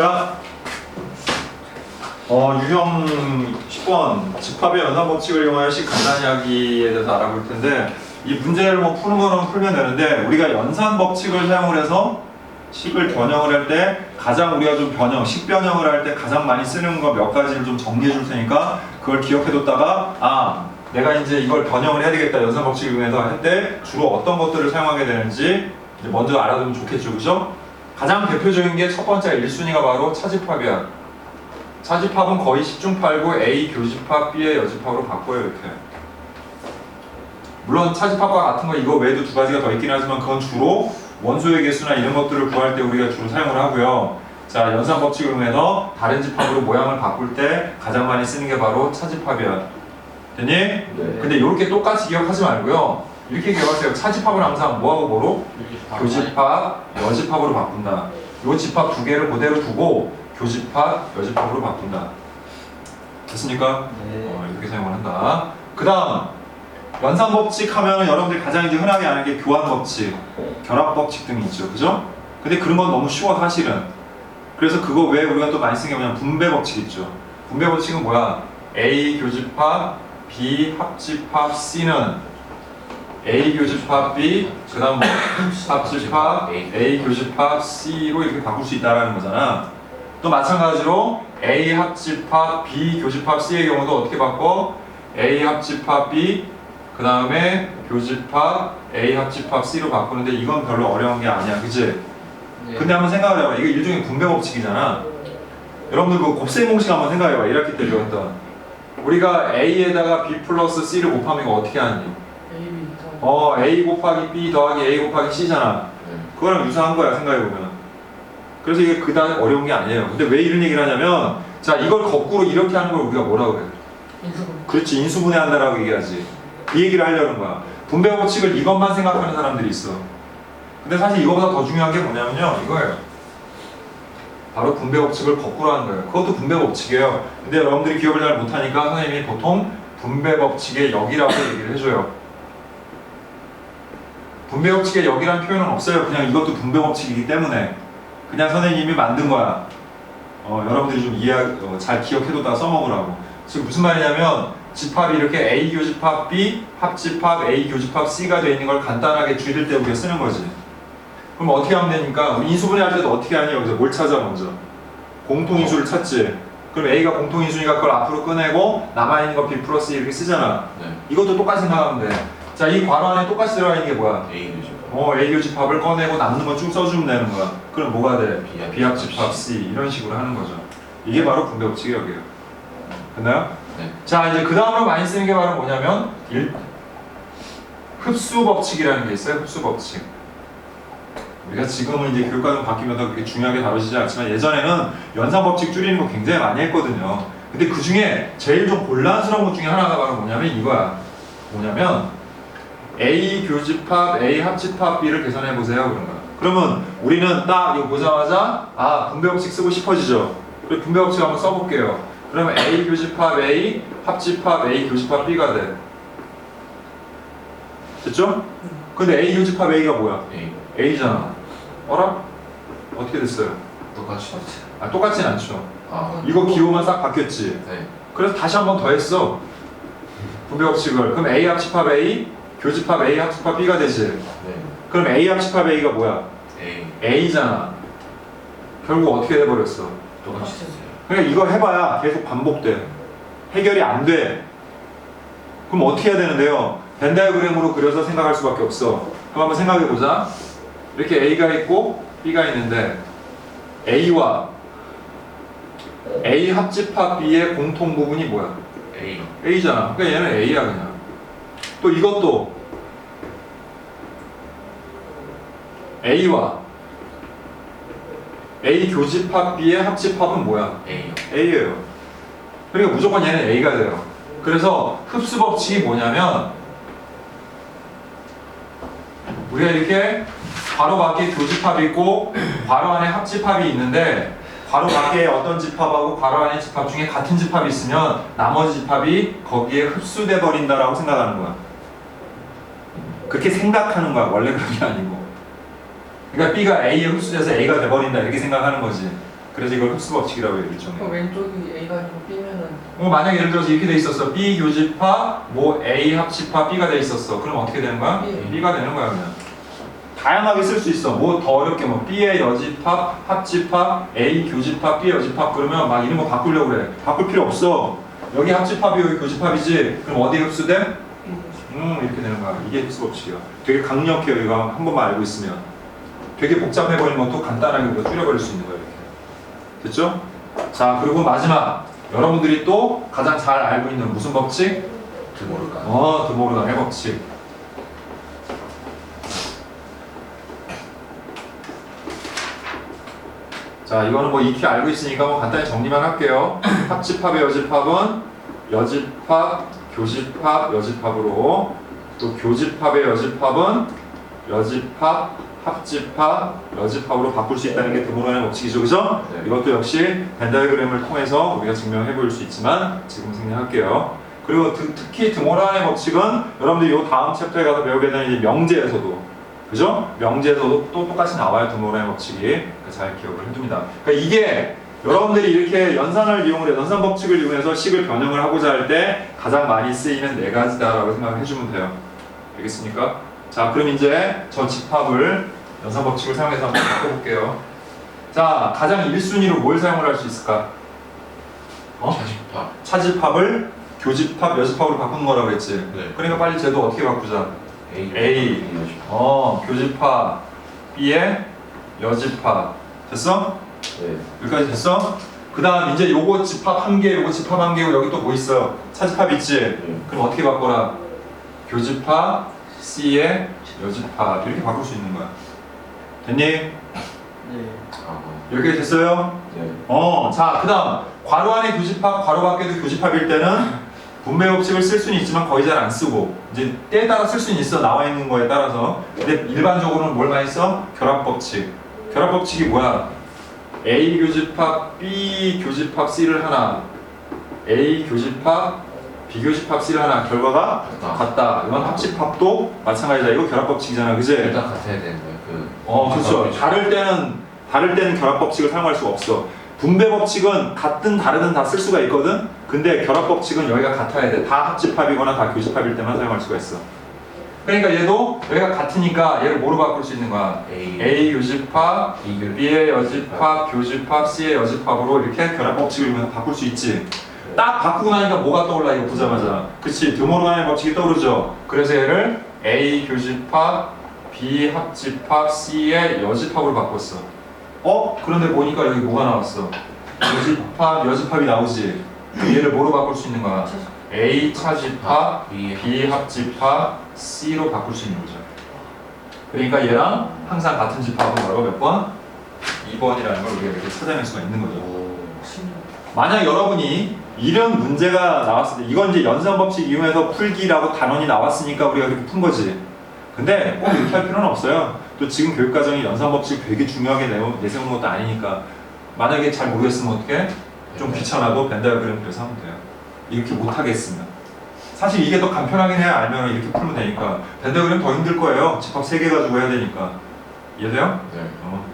자, 어, 유형 10번 집합의 연산 법칙을 이용하여 식 간단 이야기에 대해서 알아볼 텐데 이 문제를 뭐 푸는 거는 풀면 되는데 우리가 연산 법칙을 사용을 해서 식을 변형을 할 때 가장 우리가 좀 변형, 식 변형을 할 때 가장 많이 쓰는 거 몇 가지를 좀 정리해 줄 테니까 그걸 기억해 뒀다가 아 내가 이제 이걸 변형을 해야 되겠다 연산 법칙을 이용해서 할 때 주로 어떤 것들을 사용하게 되는지 먼저 알아두면 좋겠죠 그죠? 가장 대표적인 게 첫 번째 1순위가 바로 차집합이야. 차집합은 거의 10중 8구 A 교집합 B의 여집합으로 바꿔요 이렇게. 물론 차집합과 같은 거 이거 외에도 두 가지가 더 있긴 하지만 그건 주로 원소의 개수나 이런 것들을 구할 때 우리가 주로 사용을 하고요. 자 연산 법칙을 이용해서 다른 집합으로 모양을 바꿀 때 가장 많이 쓰는 게 바로 차집합이야. 됐니? 네. 근데 이렇게 똑같이 기억하지 말고요 이렇게 기억하세요 차집합은 항상 뭐하고 뭐로? 교집합, 여집합으로 바꾼다. 요 집합 두 개를 그대로 두고 교집합, 여집합으로 바꾼다. 됐습니까? 네. 어, 이렇게 사용을 한다. 그 다음 연산 법칙 하면은 여러분들이 가장 이제 흔하게 아는 게 교환 법칙, 결합 법칙 등이 있죠, 그죠? 근데 그런 건 너무 쉬워 사실은. 그래서 그거 외에 우리가 또 많이 쓰는 게 뭐냐면 분배 법칙 있죠. 분배 법칙은 뭐야? A 교집합, B 합집합, C는 A 교집합 B, 그 다음 뭐 합집합 A 교집합 C로 이렇게 바꿀 수 있다라는 거잖아. 또 마찬가지로 A 합집합 B 교집합 C의 경우도 어떻게 바꿔? A 합집합 B 그 다음에 교집합 A 합집합 C로 바꾸는데 이건 별로 어려운 게 아니야, 그치? 네. 근데 한번 생각을 해봐. 이게 일종의 분배 법칙이잖아. 여러분들 그 곱셈 공식 한번 생각해봐. 1학기 때 배웠던. 우리가 A에다가 B 플러스 C를 곱하면 이거 어떻게 하니? 어, A 곱하기 B 더하기 A 곱하기 C잖아. 네. 그거랑 유사한 거야 생각해 보면. 그래서 이게 그다음 어려운 게 아니에요. 근데 왜 이런 얘기를 하냐면 자 이걸 거꾸로 이렇게 하는 걸 우리가 뭐라고 그래? 그렇지 인수분해 한다라고 얘기하지. 이 얘기를 하려는 거야. 분배 법칙을 이것만 생각하는 사람들이 있어. 근데 사실 이거보다 더 중요한 게 뭐냐면요 이거예요. 바로 분배 법칙을 거꾸로 하는 거예요. 그것도 분배 법칙이에요. 근데 여러분들이 기억을 잘 못하니까 선생님이 보통 분배 법칙의 역이라고 얘기를 해줘요 분배 법칙의 역이라는 표현은 없어요. 그냥 이것도 분배 법칙이기 때문에 그냥 선생님이 만든 거야. 어, 여러분들이 좀 이해, 어, 잘 기억해뒀다 써먹으라고. 지금 무슨 말이냐면 집합이 이렇게 A 교집합 B 합집합 A 교집합 C가 되어 있는 걸 간단하게 줄일 때 우리가 쓰는 거지. 그럼 어떻게 하면 되니까 인수분해 할 때도 어떻게 하니 여기서 뭘 찾아 먼저 공통인수를 찾지. 그럼 A가 공통인수니까 그걸 앞으로 꺼내고 남아있는 거 B 플러스 이렇게 쓰잖아. 네. 이것도 똑같이 생각하면 돼. 자, 이 괄호 안에 똑같이 들어가 있는 게 뭐야? A 교집. 어, A 교집합을 꺼내고 남는 거쭉 써주면 되는 거야. 그럼 뭐가 돼? 비합 비합집합 C 이런 식으로 하는 거죠. 이게 바로 분배 법칙의 역이에요. 됐나요? 네. 자, 이제 그 다음으로 많이 쓰는 게 바로 뭐냐면 일, 흡수 법칙이라는 게 있어요. 흡수 법칙. 우리가 지금은 이제 교육과정 바뀌면서 그렇게 중요하게 다루지지 않지만 예전에는 연산 법칙 줄이는 거 굉장히 많이 했거든요. 근데 그 중에 제일 좀 곤란스러운 것 중에 하나가 바로 뭐냐면 이거야. 뭐냐면 A 교집합 A 합집합 B를 계산해 보세요 그런 거야. 그러면 우리는 딱 이거 보자마자 아 분배 법칙 쓰고 싶어지죠. 그리고 분배 법칙 한번 써볼게요. 그러면 A 교집합 A 합집합 A 교집합 B가 돼. 됐죠? 근데 A 교집합 A가 뭐야? A. A잖아. 어라? 어떻게 됐어요? 똑같이. 아 똑같진 않죠. 아. 이거 기호만 싹 바뀌었지. 네. 그래서 다시 한 번 더 했어. 분배 법칙을. 그럼 A 합집합 A, 교집합 A 합집합 B가 되지. 네. 그럼 A 합집합 A가 뭐야? A. A잖아. 결국 어떻게 돼버렸어? 똑같이. 그러니까 이거 해봐야 계속 반복돼. 해결이 안 돼. 그럼 어떻게 해야 되는데요? 벤다이그램으로 그려서 생각할 수밖에 없어. 그럼 한번 생각해 보자. 이렇게 A가 있고 B가 있는데 A와 A 합집합 B의 공통 부분이 뭐야? A. A잖아. 그러니까 얘는 A야 그냥. 또 이것도 A와 A 교집합 B의 합집합은 뭐야? A. A예요. 그러니까 무조건 얘는 A가 돼요. 그래서 흡수 법칙이 뭐냐면 우리가 이렇게 괄호 밖에 교집합이 있고 괄호 안에 합집합이 있는데 괄호 밖에 어떤 집합하고 괄호 안에 집합 중에 같은 집합이 있으면 나머지 집합이 거기에 흡수돼 버린다라고 생각하는 거야. 그렇게 생각하는 거야. 원래 그런 게 아니고. 그러니까 B가 A에 흡수돼서 A가 돼 버린다 이렇게 생각하는 거지. 그래서 이걸 흡수 법칙이라고 해요 일종의. 그럼 왼쪽이 A가 아니고 B면은 어, 만약에 예를 들어서 이렇게 돼 있었어. B 교집합, 뭐 A 합집합 B가 돼 있었어. 그럼 어떻게 되는 거야? B. B가 되는 거야 그냥. 다양하게 쓸 수 있어. 뭐 더 어렵게 뭐 B의 여집합, 합집합, A 교집합, B 여집합 그러면 막 이런 거 바꾸려고 그래. 바꿀 필요 없어. 여기 합집합이 여기 교집합이지. 그럼 어디 흡수돼? 음 이렇게 되는 거야. 이게 흡수 법칙이야. 되게 강력해요. 이거 한 번만 알고 있으면. 되게 복잡해 보이는 것도 간단하게 우리가 줄여버릴 수 있는 거예요. 이렇게. 됐죠? 자 그리고 마지막 여러분들이 또 가장 잘 알고 있는 무슨 법칙? 드모르간 어 드모르간의 법칙. 자 이거는 뭐 익히 알고 있으니까 뭐 간단히 정리만 할게요. 합집합의 여집합은 여집합, 교집합, 여집합으로 또 교집합의 여집합은 여집합, 합집합, 여집합으로 바꿀 수 있다는 게 드모르간의 법칙이죠, 그죠? 네. 이것도 역시 벤다이그램을 통해서 우리가 증명해 볼 수 있지만 지금 생략할게요. 그리고 드- 특히 드모란의 법칙은 여러분들이 이 다음 챕터에 가서 배우게 되는 명제에서도 그죠? 명제에서도 또 똑같이 나와요 드모란의 법칙이 잘 기억을 해둡니다. 그러니까 이게 여러분들이 이렇게 연산을 이용을 해 연산 법칙을 이용해서 식을 변형을 하고자 할 때 가장 많이 쓰이는 네 가지다라고 생각을 해주면 돼요. 알겠습니까? 자 그럼 이제 저 집합을 연산 법칙을 사용해서 한번 바꿔볼게요. 자 가장 1순위로 뭘 사용을 할 수 있을까? 어? 차집합 차집합을 교집합, 여집합으로 바꾼 거라고 했지. 네 그러니까 빨리 쟤도 어떻게 바꾸자. A A. 어, 교집합 B에 여집합. 됐어? 네 여기까지 됐어? 그 다음 이제 요거 집합 한 개, 요거 집합 한 개고 여기 또 뭐 있어? 차집합 있지? 네. 그럼 어떻게 바꿔라? 교집합 C에 여집합 이렇게 바꿀 수 있는 거야. 됐니? 네. 아, 이렇게 됐어요? 네 어, 자, 그 다음 괄호 안에 교집합, 괄호 밖에도 교집합일 때는 분배 법칙을 쓸 수는 있지만 거의 잘 안 쓰고 이제 때에 따라 쓸 수는 있어 나와 있는 거에 따라서 근데 일반적으로는 뭘 많이 써? 결합 법칙. 결합 법칙이 뭐야? A 교집합, B 교집합 C를 하나, A 교집합, B 교집합 C를 하나 결과가 같다 같다. 이건 합집합도 마찬가지다. 이거 결합 법칙이잖아, 그지? 일단 같아야 되는 거예요 그 어, 그렇죠. 다를 때는 다를 때는 결합 법칙을 사용할 수가 없어. 분배 법칙은 같든 다르든 다 쓸 수가 있거든. 근데 결합 법칙은 여기가 같아야 돼. 다 합집합이거나 다 교집합일 때만 사용할 수가 있어. 그러니까 얘도 여기가 같으니까 얘를 뭐로 바꿀 수 있는 거야? A A 교집합, B 교 B의 여집합, 교집합, C의 여집합으로 이렇게 결합 법칙을 이용해서 바꿀 수 있지. 딱 바꾸고 나니까 뭐가 떠올라 이거 보자마자. 그치 드모르간의 법칙이 떠오르죠. 그래서 얘를 A 교집합, B 합집합, C의 여집합으로 바꿨어. 어? 그런데 보니까 여기 뭐가 나왔어? 여집합, 여집합이 나오지. 얘를 뭐로 바꿀 수 있는 거야? A 차집합, B 합집합, C로 바꿀 수 있는 거죠. 그러니까 얘랑 항상 같은 집합은 바로 몇 번? 2번이라는 걸 우리가 이렇게 찾아낼 수가 있는 거죠. 오 만약 여러분이 이런 문제가 나왔을 때 이건 이제 연산 법칙 이용해서 풀기라고 단원이 나왔으니까 우리가 그렇게 푼 거지. 근데 꼭 이렇게 할 필요는 없어요. 또 지금 교육과정이 연산 법칙 되게 중요하게 내세운 것도 아니니까 만약에 잘 모르겠으면 어떻게 좀 귀찮아도 벤다이어그램 그래서 하면 돼요. 이렇게 못 하겠으면. 사실 이게 더 간편하긴 해야 알면 이렇게 풀면 되니까 벤다이어그램 더 힘들 거예요. 집합 3개 가지고 해야 되니까. 이해돼요? 네 어.